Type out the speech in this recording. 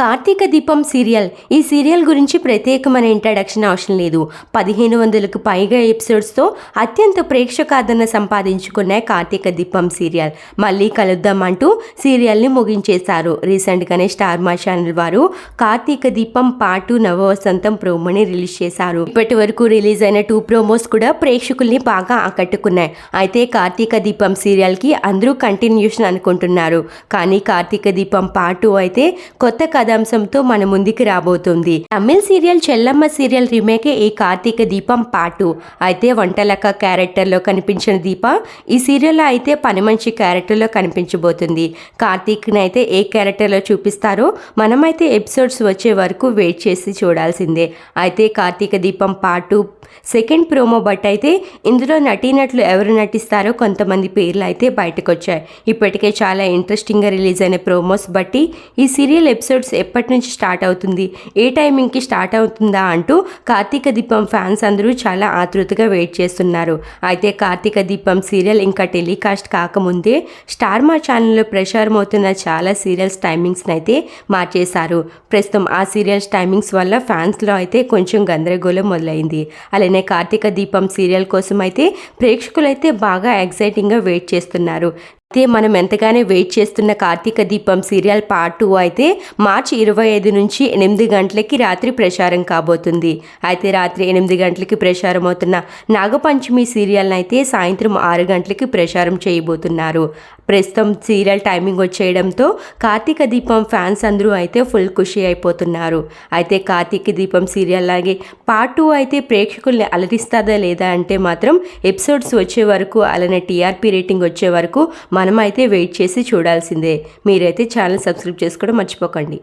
కార్తీక దీపం సీరియల్. ఈ సీరియల్ గురించి ప్రత్యేకమైన ఇంట్రడక్షన్ అవసరం లేదు. పదిహేను వందలకు పైగా ఎపిసోడ్స్తో అత్యంత ప్రేక్షకాదరణ సంపాదించుకున్న కార్తీక దీపం సీరియల్. మళ్ళీ కలుద్దాం అంటూ సీరియల్ని ముగించేశారు. రీసెంట్గానే స్టార్ మా ఛానల్ వారు కార్తీక దీపం పాటు నవవసంతం ప్రోమోని రిలీజ్ చేశారు. ఇప్పటి వరకు రిలీజ్ అయిన టూ ప్రోమోస్ కూడా ప్రేక్షకుల్ని బాగా ఆకట్టుకున్నాయి. అయితే కార్తీక దీపం సీరియల్కి అందరూ కంటిన్యూషన్ అనుకుంటున్నారు. కానీ కార్తీక దీపం పాటు అయితే కొత్త కథాంశంతో మన ముందుకు రాబోతుంది. Tamil serial Chellamma serial remake ఈ కార్తీక దీపం పాటు. అయితే వంటలక్క క్యారెక్టర్లో కనిపించిన దీప ఈ సీరియల్లో అయితే పని మంచి క్యారెక్టర్లో కనిపించబోతుంది. కార్తీక్ని అయితే ఏ క్యారెక్టర్లో చూపిస్తారో మనమైతే ఎపిసోడ్స్ వచ్చే వరకు వెయిట్ చేసి చూడాల్సిందే. అయితే కార్తీక దీపం పాటు సెకండ్ ప్రోమో బట్ అయితే ఇందులో నటీనటులు ఎవరు నటిస్తారో కొంతమంది పేర్లు అయితే బయటకు వచ్చాయి ఇప్పటికే చాలా ఇంట్రెస్టింగ్గా రిలీజ్ అయిన ప్రోమోస్ బట్టి ఈ సీరియల్ ఎపిసోడ్స్ ఎప్పటి నుంచి స్టార్ట్ అవుతుంది? ఏ టైమింగ్కి స్టార్ట్ అవుతుందా అంటూ కార్తీక దీపం ఫ్యాన్స్ అందరూ చాలా ఆతృతగా వెయిట్ చేస్తున్నారు. అయితే కార్తీక దీపం సీరియల్ ఇంకా టెలికాస్ట్ కాకముందే స్టార్ మా ఛానల్లో ప్రసారం అవుతున్న చాలా సీరియల్స్ టైమింగ్స్ని అయితే మార్చేశారు. ప్రస్తుతం ఆ సీరియల్స్ టైమింగ్స్ వల్ల ఫ్యాన్స్లో అయితే కొంచెం గందరగోళం మొదలైంది. అలానే కార్తీక దీపం సీరియల్ కోసం అయితే ప్రేక్షకులు అయితే బాగా ఎక్సైటింగ్గా వెయిట్ చేస్తున్నారు. అయితే మనం ఎంతగానో వెయిట్ చేస్తున్న కార్తీక దీపం సీరియల్ పార్ట్ టూ అయితే మార్చి ఇరవై ఐదు నుంచి ఎనిమిది గంటలకి రాత్రి ప్రసారం కాబోతుంది. అయితే రాత్రి ఎనిమిది గంటలకి ప్రసారం అవుతున్న నాగపంచమి సీరియల్ని అయితే సాయంత్రం ఆరు గంటలకి ప్రసారం చేయబోతున్నారు. ప్రస్తుతం సీరియల్ టైమింగ్ వచ్చేయడంతో కార్తీక దీపం ఫ్యాన్స్ అందరూ అయితే ఫుల్ ఖుషి అయిపోతున్నారు. అయితే కార్తీక దీపం సీరియల్ లాగే పార్ట్ టూ అయితే ప్రేక్షకుల్ని అలరిస్తుందా లేదా అంటే మాత్రం ఎపిసోడ్స్ వచ్చే వరకు అలానే టీఆర్పీ రేటింగ్ వచ్చే వరకు మనం అయితే వెయిట్ చేసి చూడాల్సిందే. మీరైతే ఛానల్ సబ్స్క్రైబ్ చేసుకోవడం మర్చిపోకండి.